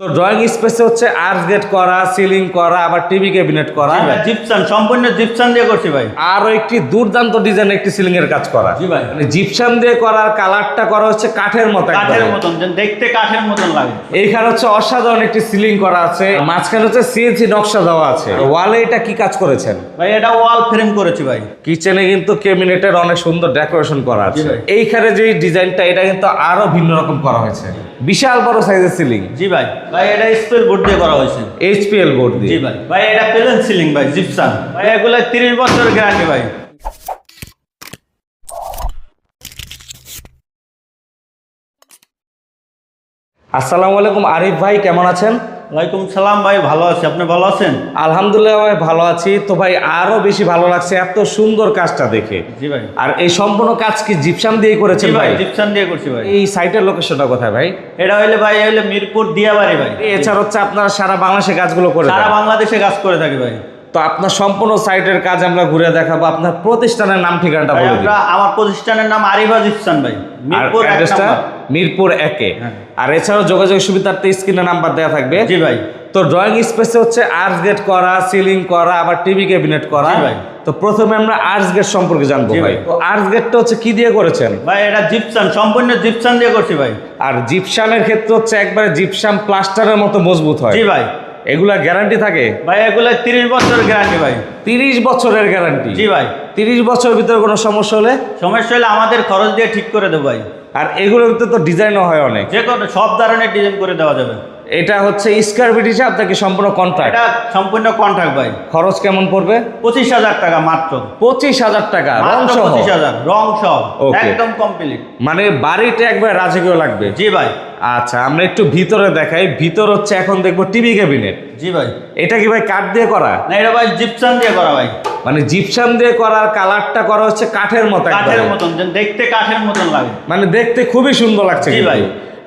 তো ড্রয়িং স্পেসে হচ্ছে আর্চ গেট করা সিলিং করা আবার টিভি ক্যাবিনেট করা জিপসান সম্পূর্ণ জিপসান দিয়ে করছি ভাই। আরও একটি দুর্দান্ত ডিজাইন একটি সিলিং এর কাজ করা। জি ভাই। মানে জিপসাম দিয়ে করার কালারটা করা হচ্ছে কাঠের মতো কাঠের মতন দেখতে কাঠের মতন লাগে। এইখানে হচ্ছে অসাধারণ একটি সিলিং করা আছে মাঝখানে হচ্ছে সিএনসি নকশা দেওয়া আছে। ওয়ালে এটা কি কাজ করেছেন? ভাই এটা ওয়াল ফ্রেম করেছি ভাই। কিচেনে কিন্তু ক্যাবিনেটের অনেক সুন্দর ডেকোরেশন করা আছে। এইখানে যে ডিজাইনটা এটা কিন্তু আরও ভিন্ন রকম করা হয়েছে। বিশাল বড় সাইজের সিলিং জি ভাই। ভাই এটা স্পেল বোর্ড দিয়ে করা হয়েছে। এইচপিএল বোর্ড জি ভাই। ভাই এটা প্লেন সিলিং ভাই জিপসান ভাই এগুলা 30 বছর গ্যারান্টি ভাই। আসসালামু আলাইকুম আরিফ ভাই কেমন আছেন? ওয়ালাইকুম সালাম ভাই ভালো আছি। আপনি ভালো আছেন? আলহামদুলিল্লাহ ভাই ভালো আছি। তো ভাই আরও বেশি ভালো লাগছে এত সুন্দর কাজটা দেখে। জি ভাই। আর এই সম্পূর্ণ কাজ কি জিপসাম দিয়ে করেছেন ভাই জিপসাম জিপসান দিয়ে করছি ভাই। এই সাইটের লোকেশনটা কোথায় ভাই? এটা হইলে ভাই হইলে মিরপুর দিয়াবাড়ি ভাই। এছাড়া হচ্ছে আপনারা সারা বাংলাদেশে কাজগুলো করে সারা বাংলাদেশে কাজ করে থাকে ভাই। তো আপনার সম্পূর্ণ সাইটের কাজ আমরা ঘুরে দেখাবো। আপনার প্রতিষ্ঠানের নাম ঠিকানাটা বলে দিন। আমার প্রতিষ্ঠানের নাম আরিফা জিপসান ভাই। মিরপুর অ্যাড্রেসটা মিরপুর একে। হ্যাঁ। আর এছাড়াও যোগাযোগ সুবিধার্থে স্ক্রিনে নাম্বার দেওয়া থাকবে। জি ভাই। তো ড্রয়িং স্পেসে হচ্ছে আর্চ গেট করা সিলিং করা আবার টিভি ক্যাবিনেট করা। ভাই। তো প্রথমে আমরা আর্চ গেট সম্পর্কে জানব ভাই। তো আর্চ গেটটা হচ্ছে কি দিয়ে করেছেন? ভাই এটা জিপসান সম্পূর্ণ জিপসান দিয়ে করছি ভাই। আর জিপসামের ক্ষেত্রে হচ্ছে একবারে জিপসাম প্লাস্টারের মতো মজবুত হয়। জি ভাই। এগুলা গ্যারান্টি থাকে? ভাই এগুলা তিরিশ বছরের গ্যারান্টি ভাই। তিরিশ বছরের গ্যারান্টি জি ভাই। তিরিশ বছরের ভিতরে কোনো সমস্যা হলে? সমস্যা হলে আমাদের খরচ দিয়ে ঠিক করে দেবো ভাই। আর এগুলোর ভিতরে তো ডিজাইনও হয় অনেক। যে কোনো সব ধরনের ডিজাইন করে দেওয়া যাবে। এটা হচ্ছে স্কোয়ার ফিট হিসাব আপনাকে সম্পূর্ণ কন্ট্রাক্ট এটা সম্পূর্ণ কন্ট্রাক্ট ভাই। খরচ কেমন পড়বে? পঁচিশ হাজার টাকা মাত্র। পঁচিশ হাজার টাকা রং সহ? পঁচিশ হাজার রং সব Okay. একদম কমপ্লিট মানে বাড়িটা একবার রাজকীয় লাগবে? জি ভাই। আচ্ছা আমরা একটু ভিতরে দেখাই। ভিতর হচ্ছে এখন দেখব টিভি ক্যাবিনেট। জি ভাই। এটা কি ভাই কাঠ দিয়ে করা? না এটা ভাই জিপসান দিয়ে করা ভাই। মানে জিপসাম দিয়ে করার কালারটা করা হচ্ছে কাঠের মতো কাঠের মতন দেখতে কাঠের মতন লাগে। মানে দেখতে খুবই সুন্দর লাগছে জি ভাই।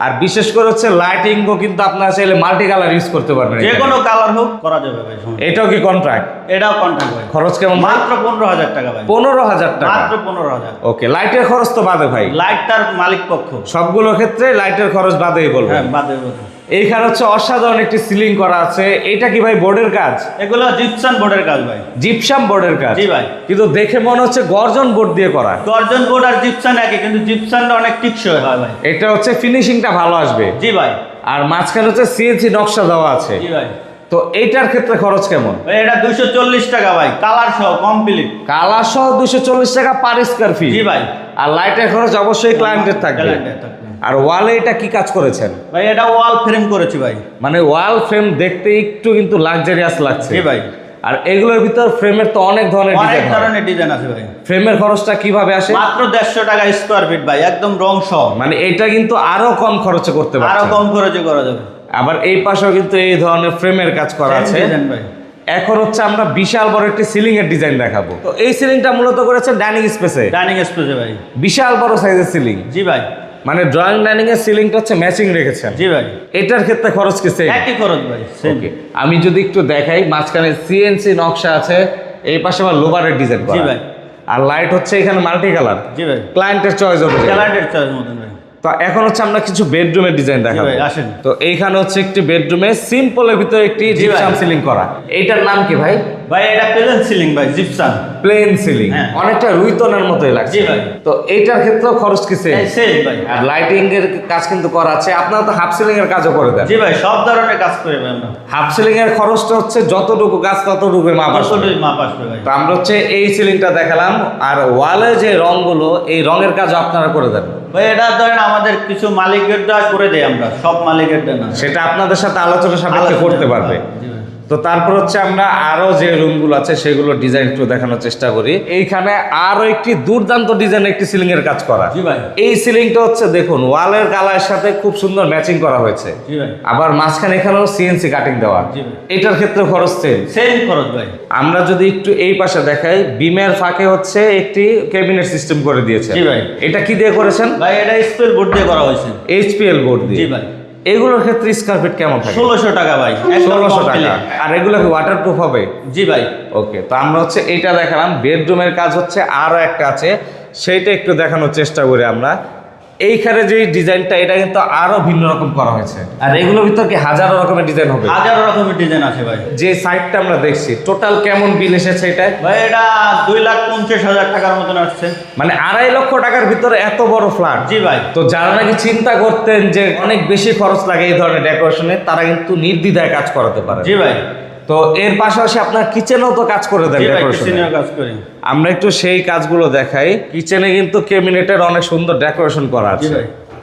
আর বিশেষ করে হচ্ছে লাইটিংও কিন্তু আপনারা চাইলে মাল্টি কালার ইউজ করতে পারবেন যে কোনো কালার হোক করা যাবে ভাই এটাও কি কন্ট্রাক্ট এটাও কন্ট্রাক্ট ভাই। খরচ কেমন মাত্র পনেরো হাজার টাকা ভাই। পনেরো হাজার টাকা। মাত্র পনেরো হাজার। ওকে লাইটের খরচ তো বাদে ভাই। লাইট তার মালিক পক্ষ। সবগুলো ক্ষেত্রে লাইটের খরচ বাদেই বলব। হ্যাঁ বাদে বাদে। এইখানে হচ্ছে অসাধারণ একটি সিলিং করা আছে। এটা কি ভাই বোর্ডের কাজ? এগুলো জিপসান বোর্ডের কাজ ভাই। জিপসাম বোর্ডের কাজ। জি ভাই। কিন্তু দেখে মনে হচ্ছে গর্জন বোর্ড দিয়ে করা। গর্জন বোর্ড আর জিপসান একই কিন্তু জিপসানটা অনেক টিকসই হয় ভাই। এটা হচ্ছে ফিনিশিংটা ভালো আসবে। জি ভাই। আর মাঝখানে হচ্ছে সিএনসি নকশা দেওয়া আছে। জি ভাই। তো এইটার ক্ষেত্রে খরচ কেমন? ভাই, এটা দুইশো চল্লিশ টাকা ভাই কালার সহ কমপ্লিট কালার সহ দুশো চল্লিশ টাকা পার স্কোয়ার ফিট জি ভাই। আর লাইটের খরচ অবশ্যই ক্লায়েন্টের থাকবে। Client-এর থাকবে। আর ওয়ালে এটা কি কাজ করেছেন? ভাই এটা ওয়াল ফ্রেম করেছি ভাই। মানে ওয়াল ফ্রেম দেখতে একটু কিন্তু লাক্সারিয়াস লাগছে। জি ভাই। আর এগুলোর ভিতর ফ্রেমের তো অনেক ধরনের অনেক ডিজাইন ধরনের ডিজাইন আছে ভাই। ফ্রেমের খরচটা কীভাবে আসে? মাত্র দেড়শো টাকা স্কোয়ার ফিট ভাই একদম রং সহ। মানে এটা কিন্তু আরও কম খরচে করতে আরও কম খরচে করা যাবে। আবার এই পাশেও কিন্তু এই ধরনের ফ্রেমের কাজ করা আছে। ভাই। এখন হচ্ছে আমরা বিশাল বড় একটি সিলিং এর ডিজাইন দেখাবো। তো এই সিলিংটা মূলত করেছে ডাইনিং স্পেসে? ডাইনিং স্পেসে ভাই। বিশাল বড় সাইজের সিলিং জি ভাই। মানে ড্রয়িং ডাইনিং এর সিলিংটা হচ্ছে ম্যাচিং রেখেছে জি ভাই। এটার ক্ষেত্রে খরচ কি সেম একই খরচ ভাই ওকে আমি যদি একটু দেখাই মাঝখানে সিএনসি নকশা আছে এই পাশে আবার লোবারের ডিজাইন জি ভাই। আর লাইট হচ্ছে এখানে মাল্টি কালার জি ভাই। ক্লায়েন্টের চয়েস অনুযায়ী। ক্লায়েন্টের চয়েস মতন ভাই। তো এখন হচ্ছে আমরা কিছু বেডরুমের ডিজাইন দেখাবো। আসেন। তো এইখানে হচ্ছে একটি বেডরুমে সিম্পলের ভিতরে একটি জিপসাম সিলিং করা। এইটার নাম কি ভাই? ভাই এটা প্লেন সিলিং ভাই জিপসান প্লেন সিলিং হ্যাঁ। অনেকটা রুইতনের মতোই লাগছে। জি ভাই। তো এইটার ক্ষেত্রেও খরচ কি সেম সেম ভাই। আর লাইটিং এর কাজ কিন্তু করা আছে। আপনারা তো হাফ সিলিং এর কাজও করে দেন। জি ভাই সব ধরনের কাজ করে ভাই আমরা। হাফ সিলিং এর খরচটা হচ্ছে যতটুকু কাজ ততটুকু মাপ আসবে। আসলে মাপ আসবে ভাই। তো আমরা হচ্ছে এই সিলিংটা দেখালাম। আর ওয়ালে যে রংগুলো এই রঙের কাজ আপনারা করে দেন। ভাই এটা ধরেন আমাদের কিছু মালিকের দেওয়া করে দেয় আমরা সব মালিকের দেয় না সেটা আপনাদের সাথে আলোচনা সাপেক্ষে করতে পারবে। তো তারপর হচ্ছে আমরা আরও যে রুমগুলো আছে সেগুলো ডিজাইন একটু দেখানোর চেষ্টা করি। এইখানে আরও একটি দুর্দান্ত ডিজাইন একটি সিলিং এর কাজ করা। এই সিলিংটা হচ্ছে দেখুন ওয়ালের কালারের সাথে খুব সুন্দর ম্যাচিং করা হয়েছে। আবার মাঝখানে এখানেও সিএনসি কাটিং দেওয়া। এটার ক্ষেত্রে খরচ সেম সেম খরচ ভাই। আমরা যদি একটু এই পাশে দেখাই বিমের ফাঁকে হচ্ছে একটি ক্যাবিনেট সিস্টেম করে দিয়েছে। এটা কি দিয়ে করেছেন? ভাই এটা স্পেল বোর্ড দিয়ে করা হয়েছে। এইচপিএল বোর্ড জি দিয়ে ভাই। এগুলোর ক্ষেত্রে স্কোয়ার কেমন থাকে? ষোলোশো টাকা ভাই ষোলোশো টাকা। আর এগুলো কি ওয়াটারপ্রুফ হবে? জি ভাই। ওকে তো আমরা হচ্ছে এইটা দেখালাম। বেডরুমের কাজ হচ্ছে আরও একটা আছে। সেইটা একটু দেখানোর চেষ্টা করি আমরা। এইখানে যে ডিজাইনটা এটা কিন্তু আরও ভিন্ন রকম করা হয়েছে। আর এগুলোর ভিতর কি হাজারো রকমের ডিজাইন হবে? হাজারো রকমের ডিজাইন আছে ভাই। যে সাইডটা আমরা দেখছি টোটাল কেমন বিল এসেছে এটা? ভাই এটা দুই লাখ পঞ্চাশ হাজার টাকার মতন আসছে। মানে আড়াই লক্ষ টাকার ভিতরে এত বড় ফ্ল্যাট জি ভাই। তো যারা নাকি চিন্তা করতেন যে অনেক বেশি খরচ লাগে এই ধরনের ডেকোরেশনে তারা কিন্তু নির্দ্বিধায় কাজ করাতে পারে। জি ভাই। তো এর পাশাপাশি আপনার কিচেনেও তো কাজ করে দেন ডেকোরেশনে কাজ করি। আমরা একটু সেই কাজগুলো দেখাই। কিচেনে কিন্তু কেবিনেটের অনেক সুন্দর ডেকোরেশন করা আছে।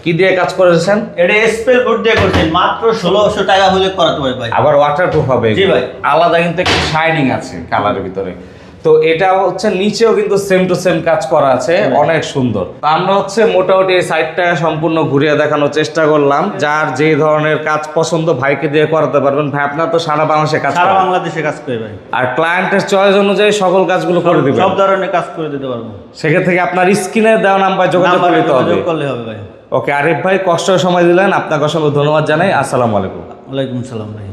কি দিয়ে কাজ করেছেন? এটা স্পেল বোর্ড দিয়ে করছেন মাত্র ষোলোশো টাকা হলে করাতে হবে ভাই। আবার ওয়াটারপ্রুফ হবে জি ভাই। আলাদা কিন্তু একটু শাইনিং আছে কালারের ভিতরে। তো এটা হচ্ছে নিচেও কিন্তু সেম টু সেম কাজ করা আছে অনেক সুন্দর। তো আমরা হচ্ছে মোটামুটি এই সাইডটা সম্পূর্ণ ঘুরিয়ে দেখানোর চেষ্টা করলাম। যার যে ধরনের কাজ পছন্দ ভাইকে দিয়ে করাতে পারবেন। ভাই আপনার তো সারা বাংলাদেশে কাজ সারা বাংলাদেশে কাজ করে ভাই। আর ক্লায়েন্টের চয়েস অনুযায়ী সকল কাজগুলো করে দিবেন। সব ধরনের কাজ করে দিতে পারব। সেক্ষেত্রে থেকে আপনার স্ক্রিনে দেওয়া নাম্বার যোগাযোগ করতে হবে যোগাযোগ করলে হবে ভাই। ওকে আরিফ ভাই কষ্ট সময় দিলেন। আপনাকে অসংখ্য ধন্যবাদ জানাই। আসসালামু আলাইকুম। ওয়ালাইকুম সালাম ভাই।